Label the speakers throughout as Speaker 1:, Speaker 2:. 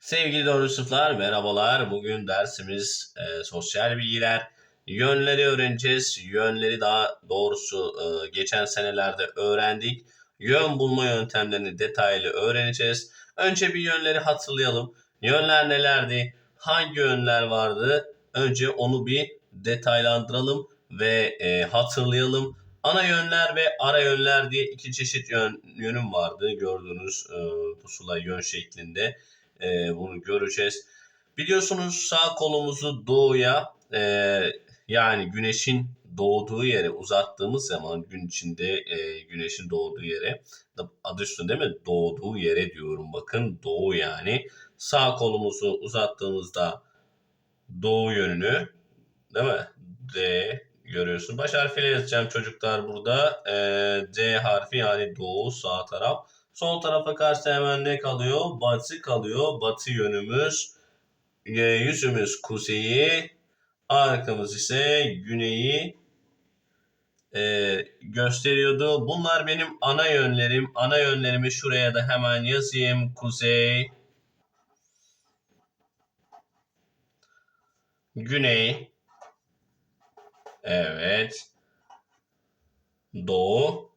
Speaker 1: Sevgili doğru sınıflar merhabalar. Bugün dersimiz e, sosyal bilgiler. Yönleri öğreneceğiz. Yönleri daha doğrusu e, geçen senelerde öğrendik. Yön bulma yöntemlerini detaylı öğreneceğiz. Önce bir yönleri hatırlayalım. Yönler nelerdi? Hangi yönler vardı? Önce onu bir detaylandıralım ve e, hatırlayalım. Ana yönler ve ara yönler diye iki çeşit yön, yönüm vardı. Gördüğünüz e, pusula yön şeklinde. E, bunu göreceğiz. Biliyorsunuz sağ kolumuzu doğuya e, yani güneşin doğduğu yere uzattığımız zaman gün içinde e, güneşin doğduğu yere adı üstünde değil mi? Doğduğu yere diyorum bakın doğu yani. Sağ kolumuzu uzattığımızda doğu yönünü değil mi? D görüyorsun. Baş harfiyle yazacağım çocuklar burada. E, D harfi yani doğu sağ taraf. Sol tarafa karşı hemen ne kalıyor? Batı kalıyor. Batı yönümüz. E, yüzümüz kuzeyi. Arkamız ise güneyi e, gösteriyordu. Bunlar benim ana yönlerim. Ana yönlerimi şuraya da hemen yazayım. Kuzey, güney, evet, doğu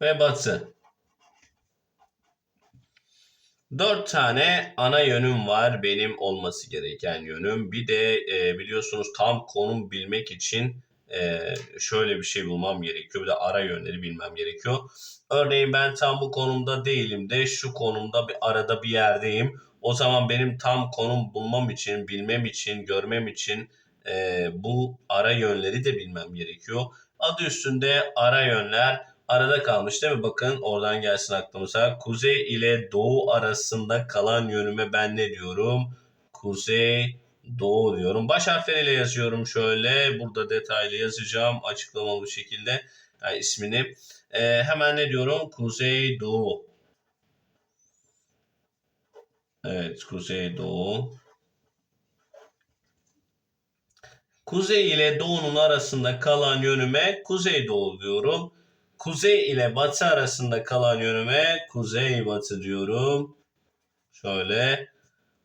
Speaker 1: ve batı. Dört tane ana yönüm var benim olması gereken yönüm. Bir de e, biliyorsunuz tam konum bilmek için e, şöyle bir şey bulmam gerekiyor. Bir de ara yönleri bilmem gerekiyor. Örneğin ben tam bu konumda değilim de şu konumda bir arada bir yerdeyim. O zaman benim tam konum bulmam için, bilmem için, görmem için e, bu ara yönleri de bilmem gerekiyor. Adı üstünde ara yönler arada kalmış değil mi? Bakın oradan gelsin aklımıza. Kuzey ile doğu arasında kalan yönüme ben ne diyorum? Kuzey, doğu diyorum. Baş harfleriyle yazıyorum şöyle. Burada detaylı yazacağım açıklamalı bir şekilde. Yani ismini. Ee, hemen ne diyorum? Kuzey, doğu. Evet, kuzey, doğu. Kuzey ile doğunun arasında kalan yönüme kuzey doğu diyorum. Kuzey ile batı arasında kalan yönüme kuzey batı diyorum. Şöyle.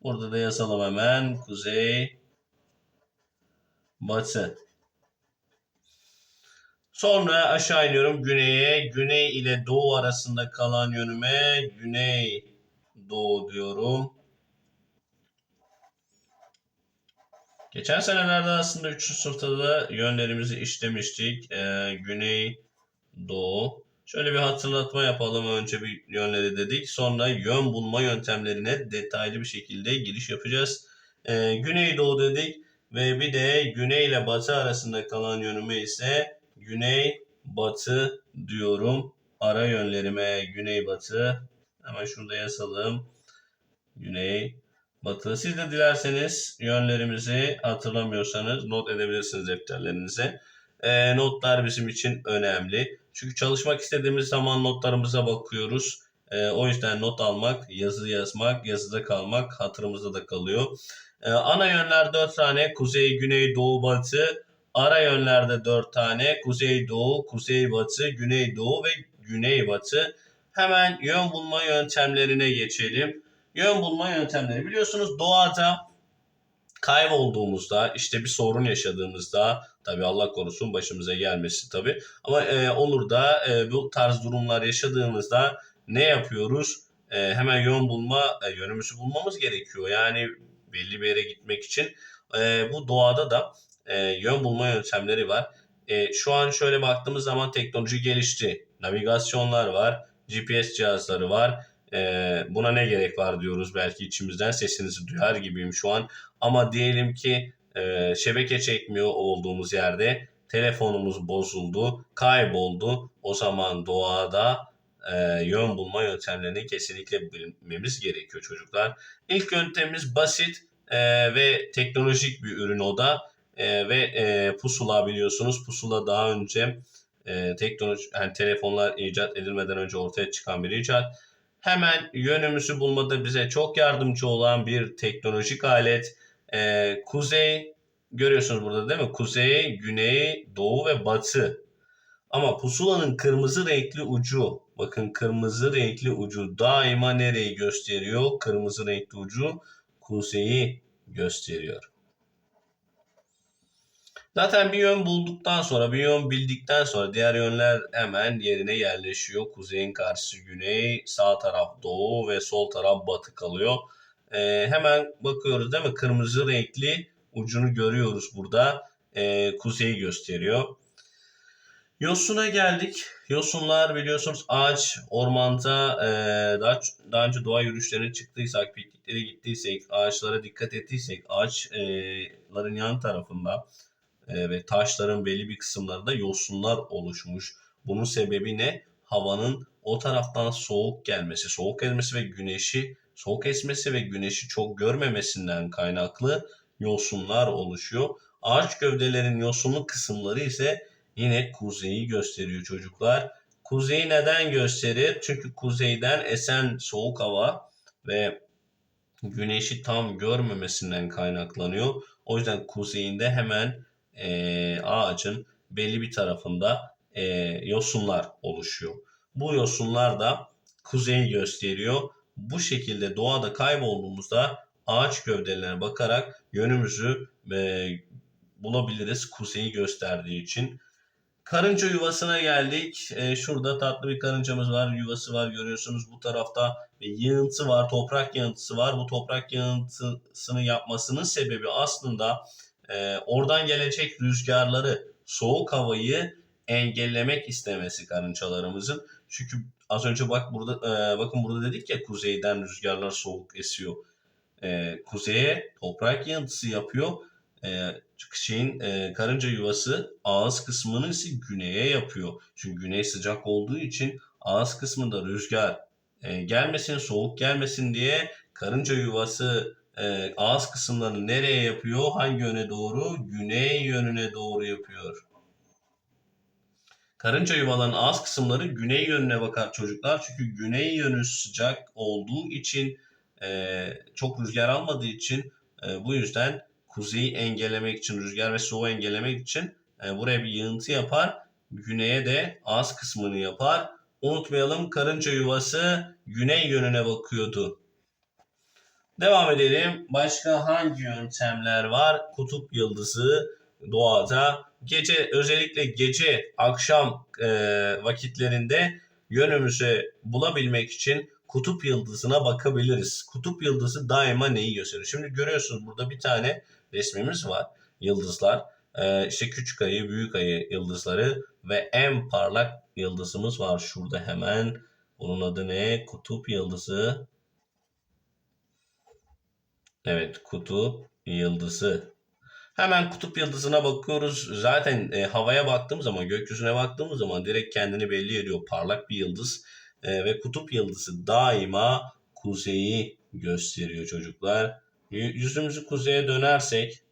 Speaker 1: Burada da yazalım hemen. Kuzey batı. Sonra aşağı iniyorum güneye. Güney ile doğu arasında kalan yönüme güney doğu diyorum. Geçen senelerde aslında 3. sınıfta da yönlerimizi işlemiştik. Ee, güney, doğu. Şöyle bir hatırlatma yapalım. Önce bir yönleri dedik. Sonra yön bulma yöntemlerine detaylı bir şekilde giriş yapacağız. Ee, güneydoğu dedik ve bir de güney ile batı arasında kalan yönüme ise güney batı diyorum. Ara yönlerime güney batı. Hemen şurada yazalım. Güney batı. Siz de dilerseniz yönlerimizi hatırlamıyorsanız not edebilirsiniz defterlerinize. E, notlar bizim için önemli. Çünkü çalışmak istediğimiz zaman notlarımıza bakıyoruz. E, o yüzden not almak, yazı yazmak, yazıda kalmak hatırımızda da kalıyor. E, ana yönler 4 tane. Kuzey, güney, doğu, batı. Ara yönlerde 4 tane. Kuzey, doğu, kuzey, batı, güney, doğu ve güney, batı. Hemen yön bulma yöntemlerine geçelim. Yön bulma yöntemleri. Biliyorsunuz doğada kaybolduğumuzda işte bir sorun yaşadığımızda tabi Allah korusun başımıza gelmesi tabi ama e, olur da e, bu tarz durumlar yaşadığımızda ne yapıyoruz? E, hemen yön bulma e, yönümüzü bulmamız gerekiyor. Yani belli bir yere gitmek için e, bu doğada da e, yön bulma yöntemleri var. E, şu an şöyle baktığımız zaman teknoloji gelişti. Navigasyonlar var, GPS cihazları var. E, buna ne gerek var diyoruz belki içimizden sesinizi duyar gibiyim şu an. Ama diyelim ki e, şebeke çekmiyor olduğumuz yerde telefonumuz bozuldu, kayboldu. O zaman doğada e, yön bulma yöntemlerini kesinlikle bilmemiz gerekiyor çocuklar. İlk yöntemimiz basit e, ve teknolojik bir ürün o da. E, ve e, pusula biliyorsunuz. Pusula daha önce e, teknoloji yani telefonlar icat edilmeden önce ortaya çıkan bir icat. Hemen yönümüzü bulmada bize çok yardımcı olan bir teknolojik alet. Ee, kuzey görüyorsunuz burada değil mi? Kuzey, güney, doğu ve batı. Ama pusulanın kırmızı renkli ucu Bakın kırmızı renkli ucu daima nereyi gösteriyor? Kırmızı renkli ucu kuzeyi gösteriyor. Zaten bir yön bulduktan sonra, bir yön bildikten sonra diğer yönler hemen yerine yerleşiyor. Kuzeyin karşısı güney, sağ taraf doğu ve sol taraf batı kalıyor. Ee, hemen bakıyoruz değil mi? Kırmızı renkli ucunu görüyoruz burada. Ee, kuzeyi gösteriyor. Yosun'a geldik. Yosunlar biliyorsunuz ağaç, ormanda e, daha, daha önce doğa yürüyüşlerine çıktıysak, pikniklere gittiysek, ağaçlara dikkat ettiysek ağaçların yan tarafında e, ve taşların belli bir kısımlarında yosunlar oluşmuş. Bunun sebebi ne? Havanın o taraftan soğuk gelmesi, soğuk gelmesi ve güneşi soğuk esmesi ve güneşi çok görmemesinden kaynaklı yosunlar oluşuyor. Ağaç gövdelerin yosunlu kısımları ise yine kuzeyi gösteriyor çocuklar. Kuzeyi neden gösterir? Çünkü kuzeyden esen soğuk hava ve güneşi tam görmemesinden kaynaklanıyor. O yüzden kuzeyinde hemen e, ağacın belli bir tarafında e, yosunlar oluşuyor. Bu yosunlar da kuzeyi gösteriyor. Bu şekilde doğada kaybolduğumuzda ağaç gövdelerine bakarak yönümüzü e, bulabiliriz kuzeyi gösterdiği için. Karınca yuvasına geldik. E, şurada tatlı bir karıncamız var, yuvası var görüyorsunuz. Bu tarafta yığıntı var, toprak yığıntısı var. Bu toprak yığıntısını yapmasının sebebi aslında e, oradan gelecek rüzgarları, soğuk havayı engellemek istemesi karıncalarımızın. Çünkü az önce bak burada e, bakın burada dedik ya kuzeyden rüzgarlar soğuk esiyor. E, kuzeye toprak yığıntısı yapıyor. E, şeyin e, karınca yuvası ağız kısmını ise güneye yapıyor. Çünkü güney sıcak olduğu için ağız kısmında rüzgar e, gelmesin, soğuk gelmesin diye karınca yuvası e, ağız kısımlarını nereye yapıyor? Hangi yöne doğru? Güney yönüne doğru yapıyor. Karınca yuvaların ağız kısımları güney yönüne bakar çocuklar. Çünkü güney yönü sıcak olduğu için e, çok rüzgar almadığı için e, bu yüzden kuzeyi engellemek için, rüzgar ve soğuğu engellemek için e, buraya bir yığıntı yapar. Güneye de ağız kısmını yapar. Unutmayalım karınca yuvası güney yönüne bakıyordu. Devam edelim. Başka hangi yöntemler var? Kutup yıldızı doğada gece özellikle gece akşam e, vakitlerinde yönümüzü bulabilmek için kutup yıldızına bakabiliriz. Kutup yıldızı daima neyi gösteriyor? Şimdi görüyorsunuz burada bir tane resmimiz var. Yıldızlar. E, işte küçük ayı, büyük ayı yıldızları ve en parlak yıldızımız var şurada hemen. Bunun adı ne? Kutup yıldızı. Evet, kutup yıldızı. Hemen kutup yıldızına bakıyoruz. Zaten e, havaya baktığımız zaman, gökyüzüne baktığımız zaman direkt kendini belli ediyor. Parlak bir yıldız. E, ve kutup yıldızı daima kuzeyi gösteriyor çocuklar. Yüzümüzü kuzeye dönersek,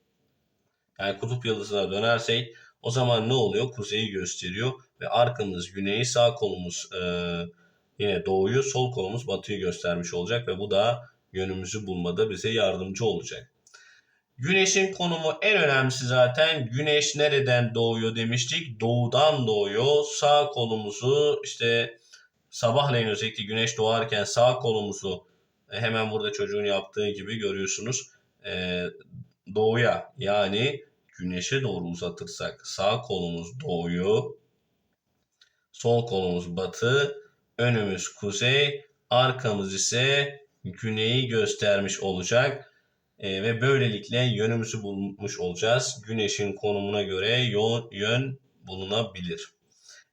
Speaker 1: yani kutup yıldızına dönersek o zaman ne oluyor? Kuzeyi gösteriyor ve arkamız güneyi, sağ kolumuz e, yine doğuyu, sol kolumuz batıyı göstermiş olacak ve bu da yönümüzü bulmada bize yardımcı olacak. Güneşin konumu en önemlisi zaten güneş nereden doğuyor demiştik. Doğudan doğuyor. Sağ kolumuzu işte sabahleyin özellikle güneş doğarken sağ kolumuzu e, hemen burada çocuğun yaptığı gibi görüyorsunuz. E, doğuya yani güneşe doğru uzatırsak sağ kolumuz doğuyu, sol kolumuz batı, önümüz kuzey, arkamız ise güneyi göstermiş olacak. E, ve böylelikle yönümüzü bulmuş olacağız. Güneşin konumuna göre yön, yön bulunabilir.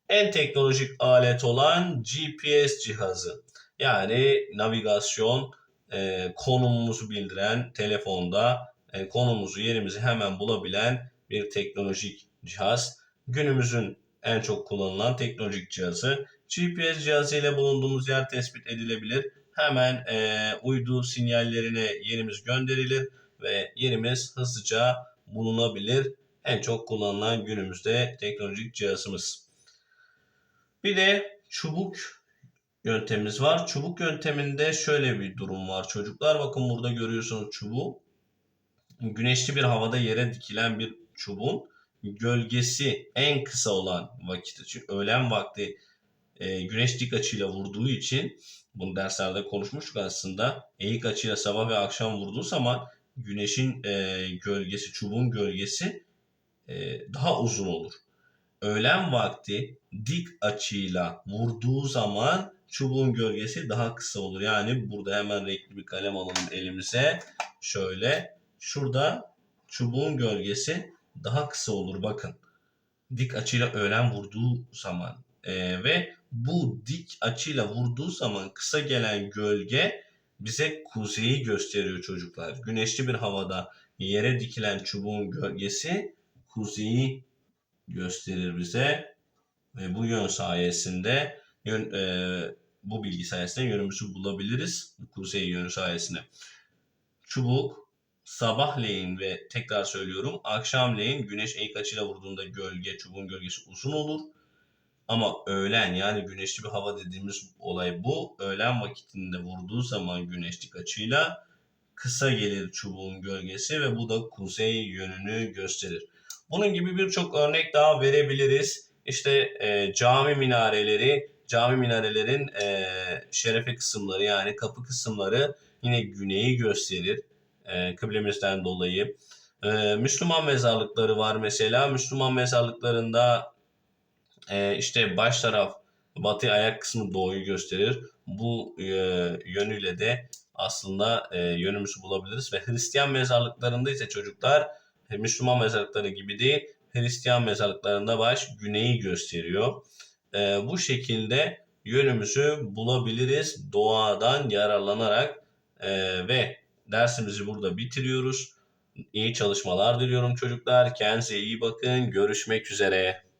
Speaker 1: En teknolojik alet olan GPS cihazı. Yani navigasyon e, konumumuzu bildiren telefonda e, konumuzu yerimizi hemen bulabilen bir teknolojik cihaz. Günümüzün en çok kullanılan teknolojik cihazı. GPS cihazı ile bulunduğumuz yer tespit edilebilir hemen e, uydu sinyallerine yerimiz gönderilir ve yerimiz hızlıca bulunabilir. En çok kullanılan günümüzde teknolojik cihazımız. Bir de çubuk yöntemimiz var. Çubuk yönteminde şöyle bir durum var çocuklar. Bakın burada görüyorsunuz çubuğu. Güneşli bir havada yere dikilen bir çubuğun gölgesi en kısa olan vakit. Çünkü öğlen vakti e, güneş dik açıyla vurduğu için bunu derslerde konuşmuştuk aslında. Eğik açıyla sabah ve akşam vurduğu zaman güneşin e, gölgesi, çubuğun gölgesi e, daha uzun olur. Öğlen vakti dik açıyla vurduğu zaman çubuğun gölgesi daha kısa olur. Yani burada hemen renkli bir kalem alalım elimize. Şöyle şurada çubuğun gölgesi daha kısa olur bakın. Dik açıyla öğlen vurduğu zaman Ee, ve bu dik açıyla vurduğu zaman kısa gelen gölge bize kuzeyi gösteriyor çocuklar. Güneşli bir havada yere dikilen çubuğun gölgesi kuzeyi gösterir bize ve bu yön sayesinde yön, e, bu bilgi sayesinde yönümüzü bulabiliriz kuzey yönü sayesinde. Çubuk sabahleyin ve tekrar söylüyorum akşamleyin güneş eğik açıyla vurduğunda gölge çubuğun gölgesi uzun olur. Ama öğlen yani güneşli bir hava dediğimiz olay bu. Öğlen vakitinde vurduğu zaman güneşlik açıyla kısa gelir çubuğun gölgesi ve bu da kuzey yönünü gösterir. Bunun gibi birçok örnek daha verebiliriz. İşte e, cami minareleri, cami minarelerin e, şerefe kısımları yani kapı kısımları yine güneyi gösterir e, kıblemizden dolayı. E, Müslüman mezarlıkları var mesela. Müslüman mezarlıklarında e, işte baş taraf batı ayak kısmı doğuyu gösterir. Bu e, yönüyle de aslında e, yönümüzü bulabiliriz ve Hristiyan mezarlıklarında ise çocuklar e, Müslüman mezarlıkları gibi değil Hristiyan mezarlıklarında baş güneyi gösteriyor. E, bu şekilde yönümüzü bulabiliriz doğadan yararlanarak e, ve dersimizi burada bitiriyoruz. İyi çalışmalar diliyorum çocuklar. Kendinize iyi bakın. Görüşmek üzere.